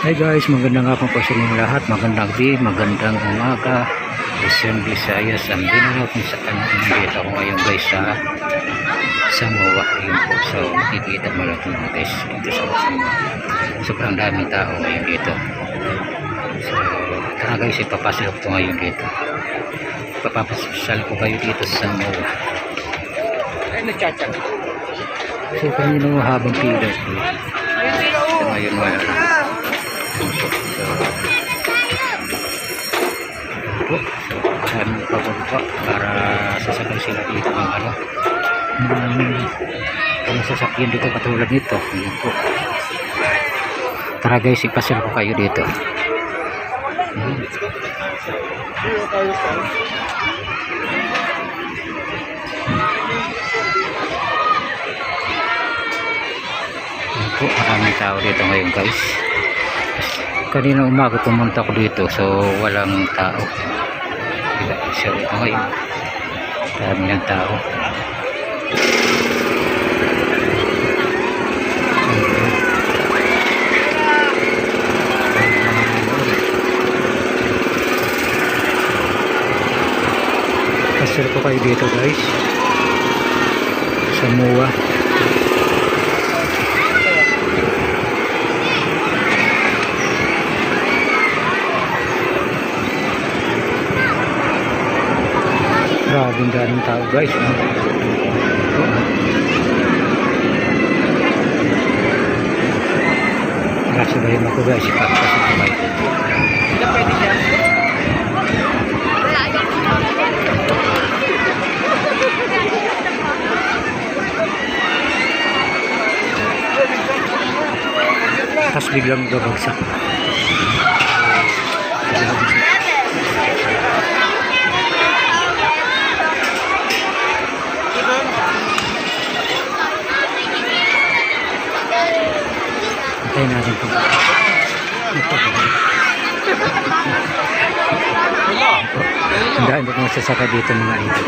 Hi guys, magandang hapon po sa inyong lahat. Magandang gabi, magandang umaga. Luzon, Visayas, ang binaraw kung saan nandito ako ngayon guys sa Samoa. Ayun po. So, makikita mo lang ito guys dito sa Samoa. Sobrang daming tao ngayon dito. So, tara guys, ipapasok ko ngayon dito. Ipapapasal ko kayo dito sa Samoa. Ay, nagchat-chat. So, kanino habang pila po. So, ngayon wala So, maraming pababa para sasakay sila dito ng ano. ng ng sasakyan dito katulad nito. Ayan po. Tara guys, ipasal ko kayo dito. Ayan po, maraming tao dito ngayon guys. Kanina umaga pumunta ko dito so walang tao. So ito ngayon. Dami ng tao. Pasir ko kayo dito guys. Sa MUA. Ang daming tao guys. No? Nakasabayan ako guys. Dyan. Tapos biglang babagsak. Antayin natin po. Hindi, hindi ko masasaka dito mga ito.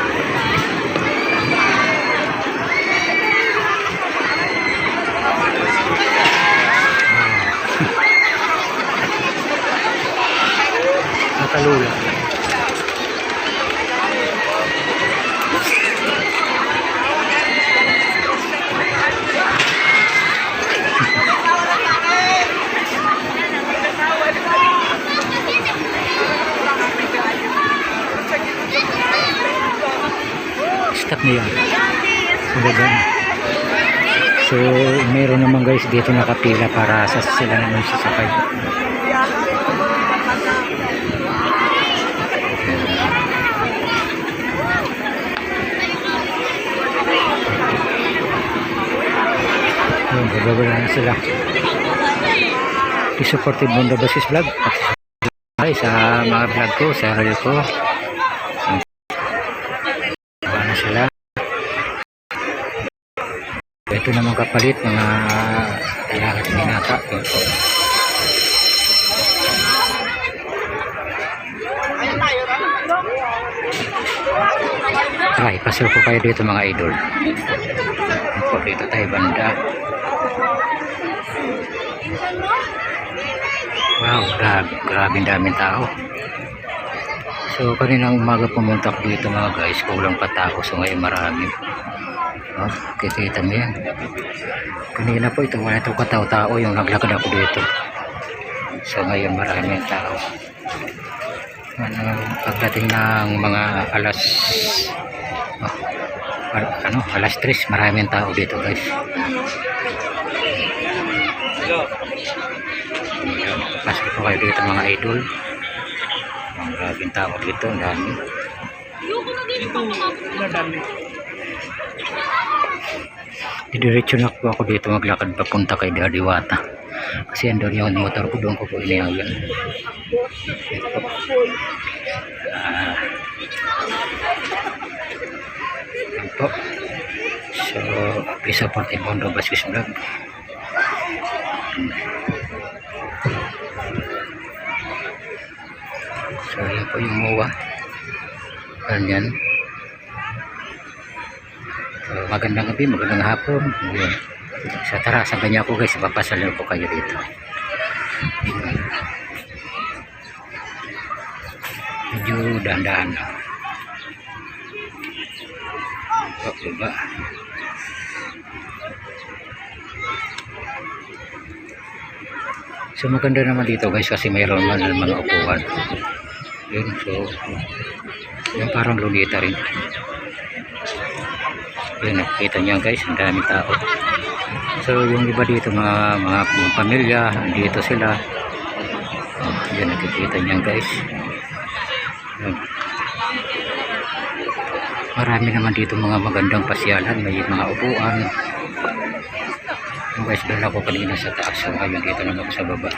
Matalula. Stop na yan. So, meron naman guys dito nakapila para sa sila naman sasakay. Ayun, bababa na sila. I-supportive Mundo Basis Vlog. Ay, sa mga vlog ko, sa reel ko. Baba na sila. Ito naman kapalit, mga dalagat at binata. Yun po. Try, pasok ko kayo dito mga idol. Po, dito tayo banda. Wow, grabe, ang daming tao. So, kaninang umaga pumunta ko dito mga guys, kulang pa tao. So, ngayon marami. Oh, kikita mo yan. Kanina po ito, wala ito katao-tao yung naglakad ako dito. So, ngayon marami ang tao. Ano, pagdating ng mga alas oh, al- ano, alas 3, marami ang tao dito guys. Pasok po kayo dito mga idol. Ang grabing tao dito, ang dami. Madami. Didiretso na po ako dito maglakad papunta kay Dadiwata. Kasi andun yung motor ko doon ko po. Ito. Ah. Yan po. So, please support Ibondo Baskis Vlog. So, yan po yung MUA. Ganyan. magandang gabi, magandang hapon Ayan. so tara sabay niya ako guys ipapasal niyo po kayo dito medyo dahan-dahan na. oh, diba so maganda naman dito guys kasi mayroon man mga upuan Yun, so yung parang lunita rin. Yun, nakikita niyo guys, ang daming tao. So yung iba dito mga mga, pamilya, dito sila. Oh, yun, nakikita niyo guys. Yun. Marami naman dito mga magandang pasyalan, may mga upuan. Yung guys, doon ako kanina sa taas. So, ngayon dito naman ako sa baba.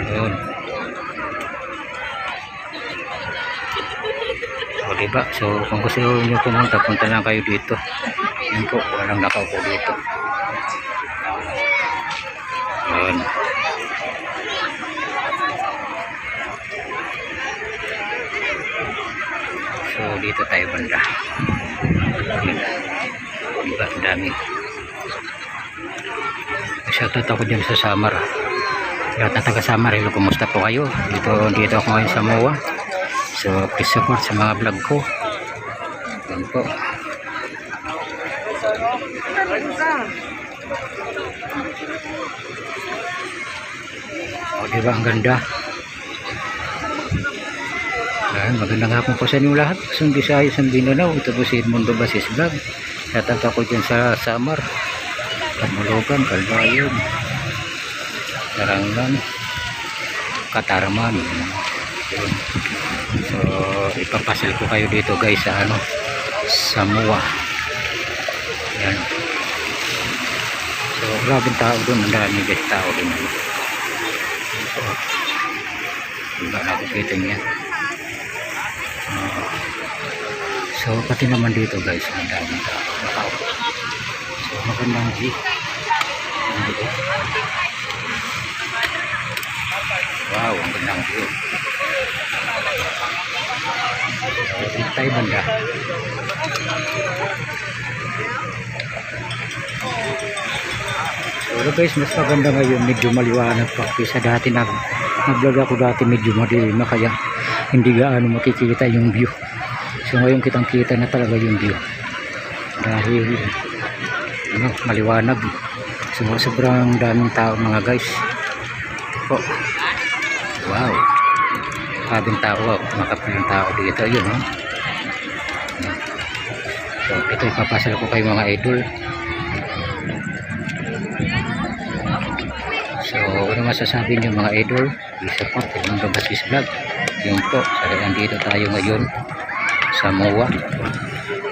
Yun. O, diba? So, kung gusto nyo pumunta, punta lang kayo dito. Yun po, walang nakaw po dito. Yun. So, dito tayo banda. Yun. Diba? Dami. Shoutout ako dyan sa Samar. Lahat na taga Samar, hello, kumusta po kayo? Dito, dito ako ngayon sa MOA. So, please support sa mga vlog ko. Yan po. O, diba? Ang ganda. Ayan, magandang hapon po sa inyo lahat. Kusang Visayas ang Binanaw. Ito po si Edmundo Basis Vlog. Shoutout ako dyan sa Samar. Kamulugan, Kalbayon, Daranglan, Katarman. Yun. So, ipapasil ko kayo dito guys sa ano, sa Mua. Yan. So, grabing tao doon. Ang dami guys tao doon. So, diba nakikita niya. Uh, so, pati naman dito guys, ang daming tao. So, magandang view. Wow, ang gandang view. Tayo banda. So guys, mas maganda ngayon, medyo maliwanag pa kaysa dati nag nag-vlog ako dati medyo madilim na kaya hindi gaano makikita yung view. So ngayon kitang kita na talaga yung view. Dahil ano, maliwanag. So sobrang daming tao mga guys. Po. Wow. Kabing tao, oh. makapilang tao dito. Yun, oh. So ito ipapasal ko kayo mga idol. So, ano masasabi niyo mga idol? I-support ko ng Basis Vlog. Yun po, so nandito tayo ngayon sa MOA.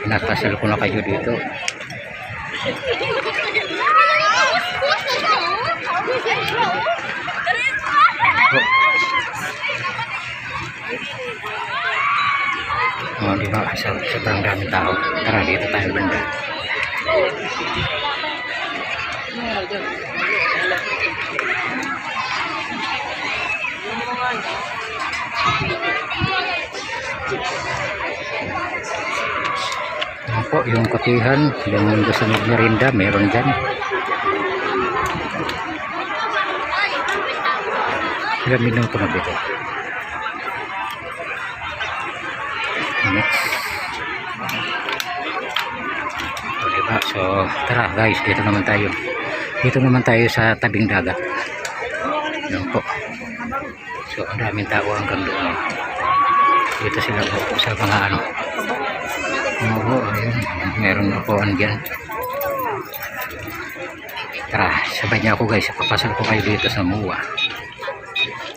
Pinapasal ko na kayo dito. Oh, di ba? Sa, sobrang daming tao. Tara, dito tayo banda. Yan po, yung kapihan, yung gusto magmerinda, meron dyan. Ilang minuto na dito. Next. So, diba? So, tara guys, dito naman tayo. Dito naman tayo sa tabing dagat. Yan po. So, ang daming tao hanggang doon. Dito sila po sa mga ano. Oo, ayun. Meron upuan dyan. Tara, sabay niya ako guys. Papasal ko kayo dito sa MUA.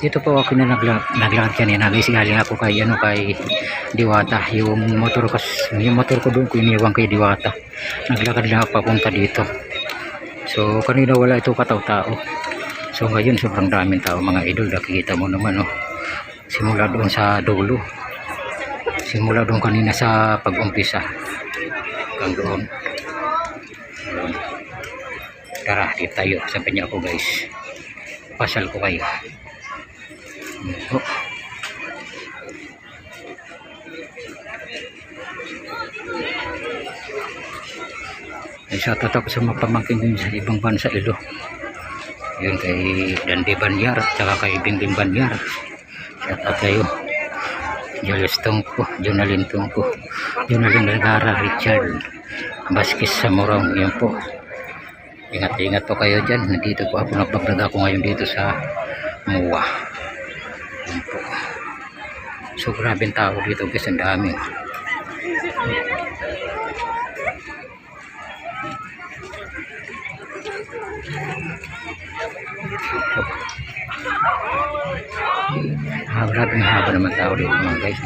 Dito po ako na nagla naglakad kanina guys. Galing ako kay ano kay Diwata. Yung motor ko, yung motor ko doon ko iniwan kay Diwata. Naglakad lang ako papunta dito. So kanina wala ito kataw-tao. So ngayon sobrang daming tao mga idol. Nakikita mo naman oh. Simula doon sa dulo. Simula doon kanina sa pag-umpisa. Hanggang. Doon. Tara, dito tayo. Sabi niya ako guys. Pasal ko kayo. Yan po. Ay, shoutout sa mga pamangkin din sa ibang bansa ilo. Yun kay Dande Banyar, tsaka kay Bingbing Banyar. Shoutout kayo. Julius Tungko, Jonalyn Tungko, Jonalyn Vergara, Richard Vasquez Samorong, yun po. Ingat-ingat po kayo dyan. Nandito po ako, nagbablog ako ngayon dito sa MUA. So, grabe tao dito guys, ang dami. Ah, grabe nga haba naman tao dito mga guys.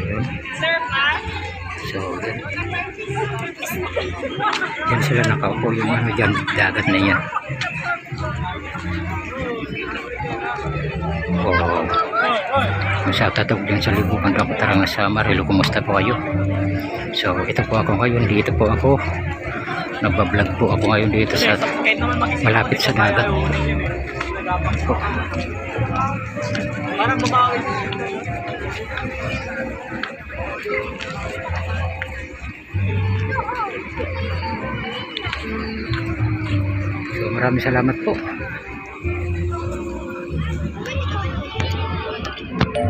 Ayun. So, yan. Yan sila nakaupo yung ano dyan, dagat na yan. Oh. Sa tatog din sa libukan ka tarang sa Marilo, kumusta po kayo? So, ito po ako ngayon, dito po ako. Nagbablog po ako ngayon dito sa malapit sa dagat. Parang babawi. Maraming salamat po.